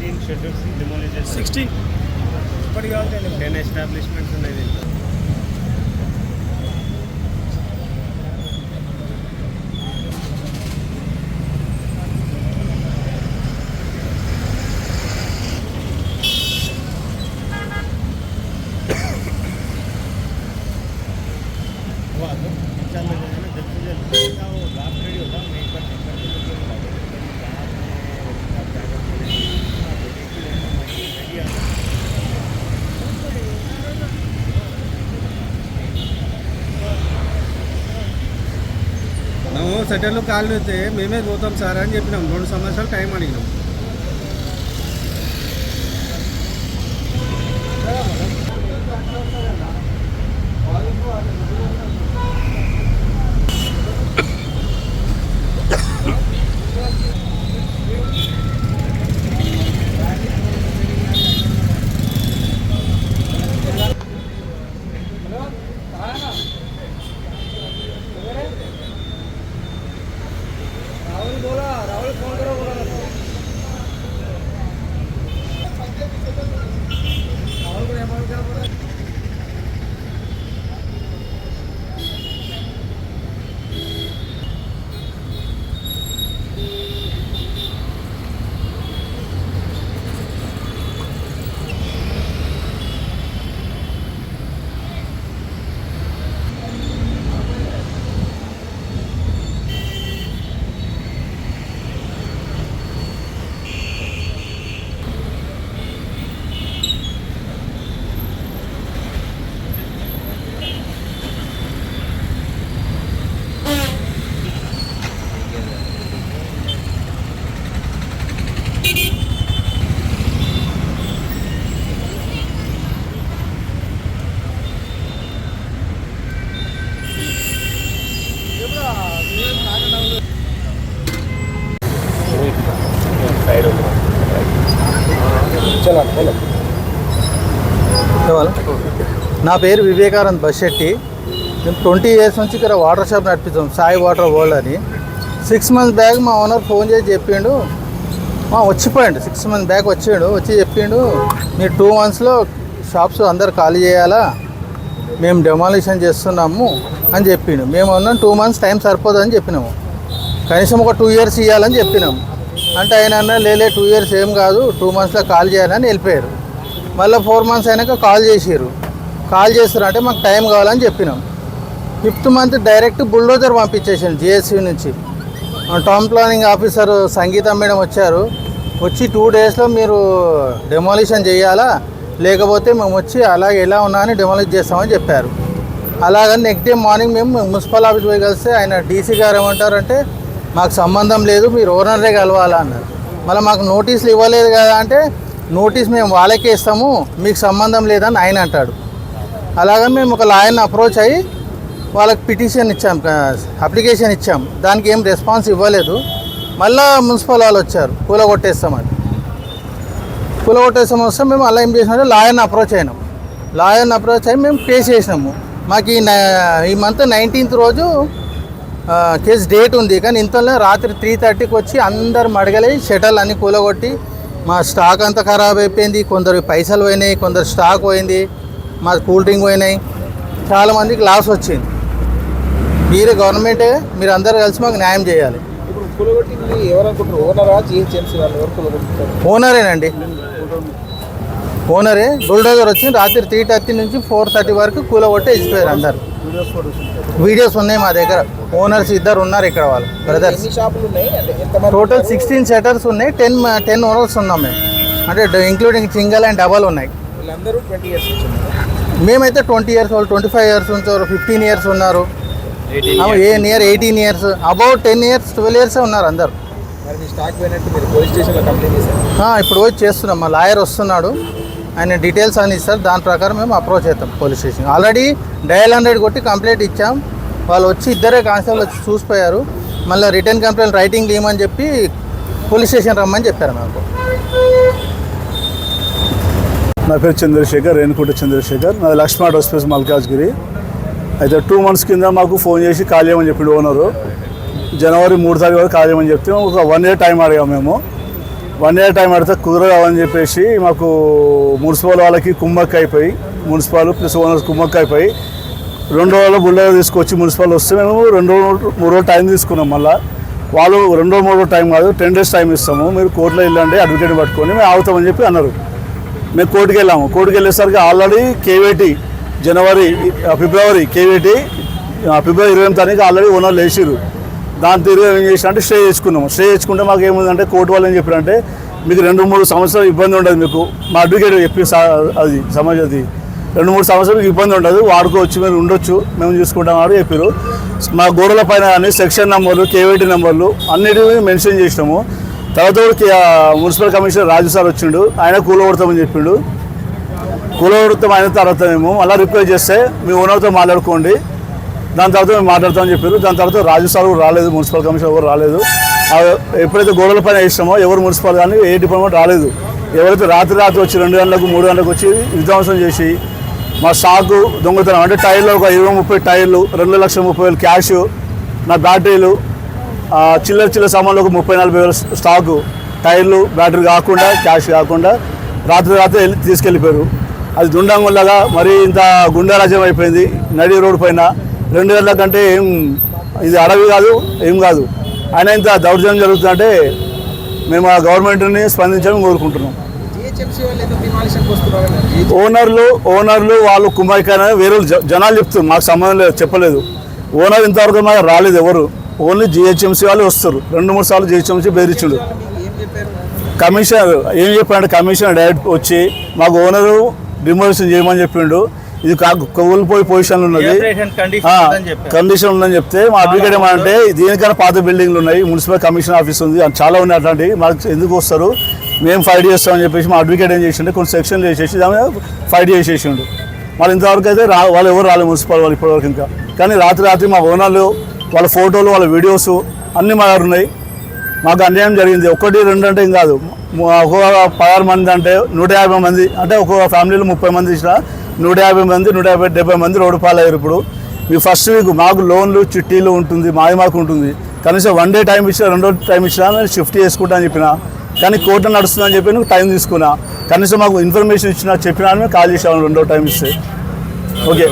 Sixteen schedules demolish చేస్తారు sixteen ఇప్పటికి కావాలి టెన్ ఎస్టాబ్లిష్మెంట్స్ ఉన్నాయి దీంట్లో वो आगे चल रहे हैं ना जब से जल्द का वो ड्राफ्ट रेडी होता है मैं మేము సెటర్లో కాళ్ళు అయితే మేమే పోతాం సార్ అని చెప్పినాం. రెండు సంవత్సరాలు టైం అడిగినాం. నా పేరు వివేకానంద్ బశెట్టి. మేము ట్వంటీ ఇయర్స్ నుంచి ఇక్కడ వాటర్ షాప్ నడిపిస్తాం సాయి వాటర్ వరల్డ్ అని. సిక్స్ మంత్స్ బ్యాక్ మా ఓనర్ ఫోన్ చేసి చెప్పిండు. మా వచ్చిపోయాడు. సిక్స్ మంత్స్ బ్యాక్ వచ్చాడు. వచ్చి చెప్పిండు మీరు టూ మంత్స్లో షాప్స్ అందరు ఖాళీ చేయాలా? మేము డెమాలిషన్ చేస్తున్నాము అని చెప్పిండు. మేము అన్నాం టూ మంత్స్ టైం సరిపోదని చెప్పినాము. కనీసం ఒక టూ ఇయర్స్ ఇవ్వాలని చెప్పినాం అంటే ఆయన అన్న లేలే టూ ఇయర్స్ ఏం కాదు టూ మంత్స్లో కాల్ చేయాలని వెళ్ళిపోయారు. మళ్ళీ ఫోర్ మంత్స్ అయినాక కాల్ చేసారు కాల్ చేస్తారు అంటే మాకు టైం కావాలని చెప్పినాం. ఫిఫ్త్ మంత్ డైరెక్ట్ బుల్డోజర్ పంపించేసాను జిఎస్సీ నుంచి. Town planning officer Sangeetha madam వచ్చారు. వచ్చి టూ డేస్లో మీరు డెమాలిషన్ చేయాలా? లేకపోతే మేము వచ్చి అలాగే ఎలా ఉన్నా అని డెమాలిష్ చేస్తామని చెప్పారు. అలాగని నెక్స్ట్ డే మార్నింగ్ మేము మున్సిపల్ ఆఫీస్ పోయి కలిస్తే ఆయన డీసీ గారు ఏమంటారంటే మాకు సంబంధం లేదు మీరు ఓనర్లే కలవాలా అన్నారు. మళ్ళీ మాకు నోటీసులు ఇవ్వలేదు కదా అంటే నోటీస్ మేము వాళ్ళకే ఇస్తాము మీకు సంబంధం లేదని ఆయన అంటాడు. అలాగే మేము ఒక లాయర్ని అప్రోచ్ అయ్యి వాళ్ళకి పిటిషన్ ఇచ్చాం అప్లికేషన్ ఇచ్చాం. దానికి ఏం రెస్పాన్స్ ఇవ్వలేదు. మళ్ళా మున్సిపల్ వాళ్ళు వచ్చారు కూల కొట్టేస్తామని కూల కొట్టేస్తాం వస్తే మేము అలా ఏం చేసినామంటే లాయర్ని అప్రోచ్ అయినాం. లాయర్ని అప్రోచ్ అయ్యి మేము పే చేసినాము. మాకు ఈ న- ఈ మంత్ నైన్టీన్త్ రోజు కేసు డేట్ ఉంది. కానీ ఇంతలో రాత్రి త్రీ థర్టీకి వచ్చి అందరు మడగలి షటల్ అన్ని కూలగొట్టి మా స్టాక్ అంతా ఖరాబ్ అయిపోయింది. కొందరు పైసలు పోయినాయి కొందరు స్టాక్ పోయింది మా కూల్ డ్రింక్ పోయినాయి. చాలామందికి లాస్ వచ్చింది. మీరు గవర్నమెంటే మీరు అందరు కలిసి మాకు న్యాయం చేయాలి. ఓనరేనండి. ఓనరే బుల్డోజర్ వచ్చి రాత్రి త్రీ థర్టీ నుంచి ఫోర్ థర్టీ వరకు కూలగొట్టి వెళ్ళిపోయారు అందరు. వీడియోస్ ఉన్నాయి మా దగ్గర. ఓనర్స్ ఇద్దరు ఉన్నారు ఇక్కడ వాళ్ళు బ్రదర్స్ టోటల్ సిక్స్టీన్ సెటర్స్ ఉన్నాయి టెన్ టెన్ ఓనర్స్ ఉన్నాం మేము. అంటే ఇంక్లూడింగ్ సింగిల్ అండ్ డబల్ ఉన్నాయి. మేమైతే ట్వంటీ ఇయర్స్ వాళ్ళు ట్వంటీ ఫైవ్ ఇయర్స్ ఉంటారు ఫిఫ్టీన్ ఇయర్స్ ఉన్నారు. A near eighteen years about ten years twelve years ఉన్నారు అందరు. ఇప్పుడు పోయి చేస్తున్నాం. మా లాయర్ వస్తున్నాడు. ఆయన డీటెయిల్స్ అని ఇస్తారు. దాని ప్రకారం మేము అప్రోచ్ అవుతాం police station. Already dial hundred కొట్టి కంప్లైంట్ ఇచ్చాం. వాళ్ళు వచ్చి ఇద్దరే కానిస్టేబుల్ వచ్చి చూసిపోయారు. మళ్ళీ రిటర్న్ కంప్లైంట్ రైటింగ్ ఇవ్వమని చెప్పి పోలీస్ స్టేషన్ రమ్మని చెప్పారు మాకు. నా పేరు చంద్రశేఖర్ రేణుకుంట చంద్రశేఖర్. నాది లక్ష్మణ హోస్పిటల్స్ మల్కాజ్గిరి. అయితే టూ మంత్స్ కింద మాకు ఫోన్ చేసి ఖాళీ చేయమని చెప్పిండు ఓనరు జనవరి మూడు తారీఖు వరకు ఖాళీ చేయమని చెప్తే ఒక వన్ ఇయర్ టైం అడిగాం మేము. వన్ ఇయర్ టైం పడితే కుదరదామని చెప్పేసి మాకు మున్సిపల్ వాళ్ళకి కుమ్మక్క అయిపోయి మున్సిపల్ ప్లస్ ఓనర్స్ కుమ్మక్క అయిపోయి రెండు రోజులు బుల్డోజర్ తీసుకొచ్చి మున్సిపల్ వస్తే మేము రెండు రోజు మూడు రోజులు టైం తీసుకున్నాం మళ్ళీ. వాళ్ళు రెండు రోజులు మూడు రోజులు టైం కాదు టెన్ డేస్ టైం ఇస్తాము మీరు కోర్టులో వెళ్ళండి అడ్వకేట్ పట్టుకొని మేము ఆగుతామని చెప్పి అన్నారు. మేము కోర్టుకి వెళ్ళాము. కోర్టుకి వెళ్ళేసరికి ఆల్రెడీ కేవేటి జనవరి ఫిబ్రవరి కేవేటి ఫిబ్రవరి ఇరవై తారీఖు ఆల్రెడీ ఓనర్లు వేసిరు దాని తీరు ఏం చేసిన అంటే స్టే చేసుకున్నాము. స్టే చేసుకుంటే మాకు ఏముందంటే కోర్టు వాళ్ళు ఏం చెప్పారంటే మీకు రెండు మూడు సంవత్సరాలు ఇబ్బంది ఉండదు మీకు. మా అడ్వకేట్ చెప్పి అది సమాజ్ అది రెండు మూడు సంవత్సరాలు మీకు ఇబ్బంది ఉండదు వాడుకోవచ్చు మీరు ఉండొచ్చు మేము చూసుకుంటాం అని చెప్పారు. మా గోడల పైన కానీ సెక్షన్ నెంబర్లు కేవైటీ నెంబర్లు అన్నిటిని మెన్షన్ చేసినాము. తర్వాత కూడా మున్సిపల్ కమిషనర్ రాజు సార్ వచ్చిండు ఆయన కూలగొడతామని చెప్పిండు. కూలగొడతాం అయిన తర్వాత మేము అలా రిప్లై చేస్తే మీ ఓనర్తో మాట్లాడుకోండి. దాని తర్వాత మేము మాట్లాడతామని చెప్పారు. దాని తర్వాత రాజు సార్ కూడా రాలేదు మున్సిపల్ కమిషనర్ ఎవరు రాలేదు. ఎప్పుడైతే గోడల పైన వేసినామో ఎవరు మున్సిపల్ కానీ ఏ డిపార్ట్మెంట్ రాలేదు. ఎవరైతే రాత్రి రాత్రి వచ్చి రెండు గంటలకు మూడు గంటలకు వచ్చి విధ్వంసం చేసి మా స్టాకు దొంగతనం అంటే టైర్లు ఒక ఇరవై ముప్పై టైర్లు రెండు లక్షల ముప్పై వేలు క్యాష్ నా బ్యాటరీలు చిల్లర చిల్లర సామాన్లు ఒక ముప్పై నలభై వేల స్టాకు. టైర్లు బ్యాటరీ కాకుండా క్యాష్ కాకుండా రాత్రి రాత్రి వెళ్ళి తీసుకెళ్ళిపోయారు. అది దుండంగుల్లాగా మరీ ఇంత గుండారాజ్యం అయిపోయింది. నడి రోడ్డు పైన రెండు గంటల కంటే ఏం ఇది అడవి కాదు ఏం కాదు. అయినా ఇంత దౌర్జన్యం జరుగుతుందంటే మేము ఆ గవర్నమెంట్ని స్పందించాలని కోరుకుంటున్నాం. ఓనర్లు ఓనర్లు వాళ్ళు కుమ్మాయికైనా వేరే జనాలు చెప్తారు మాకు సంబంధం లేదు చెప్పలేదు. ఓనర్ ఇంతవరకు మాకు రాలేదు ఎవరు. ఓన్లీ జిహెచ్ఎంసీ వాళ్ళు వస్తారు. రెండు మూడు సార్లు జిహెచ్ఎంసీ బెదిరించుడు కమిషనర్ ఏం చెప్పాడంటే కమిషనర్ డైరెక్ట్ వచ్చి మాకు ఓనరు డిమోలిషన్ చేయమని చెప్పిండు. ఇది కోల్పోయి పొజిషన్లో ఉన్నది. కండిషన్ ఉందని చెప్తే మా అడ్వకేట్ ఏమంటే దీనికన్నా పాత బిల్డింగ్లు ఉన్నాయి మున్సిపల్ కమిషన్ ఆఫీస్ ఉంది అది చాలా ఉన్నాయి అట్లాంటివి మాకు ఎందుకు వస్తారు? మేము ఫైట్ చేస్తామని చెప్పేసి మా అడ్వకేట్ ఏం చేసిండే? కొన్ని సెక్షన్లు వేసేసి దాని ఫైట్ చేసేసిండు. వాళ్ళు ఇంతవరకు అయితే రా వాళ్ళు ఎవరు రాలేదు మున్సిపల్ వాళ్ళు ఇప్పటివరకు ఇంకా. కానీ రాత్రి రాత్రి మా ఓనర్లు వాళ్ళ ఫోటోలు వాళ్ళ వీడియోస్ అన్నీ మా దగ్గర ఉన్నాయి. మాకు అన్యాయం జరిగింది. ఒకటి రెండు అంటే ఏం కాదు. ఒక్కొక్క పదహారు మంది అంటే నూట యాభై మంది అంటే ఒక్కొక్క ఫ్యామిలీలో ముప్పై మంది ఇచ్చిన నూట యాభై మంది నూట యాభై డెబ్బై మంది రోడ్డు పాలయ్యారు ఇప్పుడు. మీ ఫస్ట్ వీక్ మాకు లోన్లు చిట్టీలు ఉంటుంది మాది మాకు ఉంటుంది. కనీసం వన్ డే టైం ఇచ్చినా రెండో టైం ఇచ్చినా నేను షిఫ్ట్ చేసుకుంటా అని చెప్పిన. కానీ కోర్టు నడుస్తుందని చెప్పి నువ్వు టైం తీసుకున్నా. కనీసం మాకు ఇన్ఫర్మేషన్ ఇచ్చినా చెప్పినా అని మేము కాల్ చేసాము రెండో టైం ఇస్తే. ఓకే.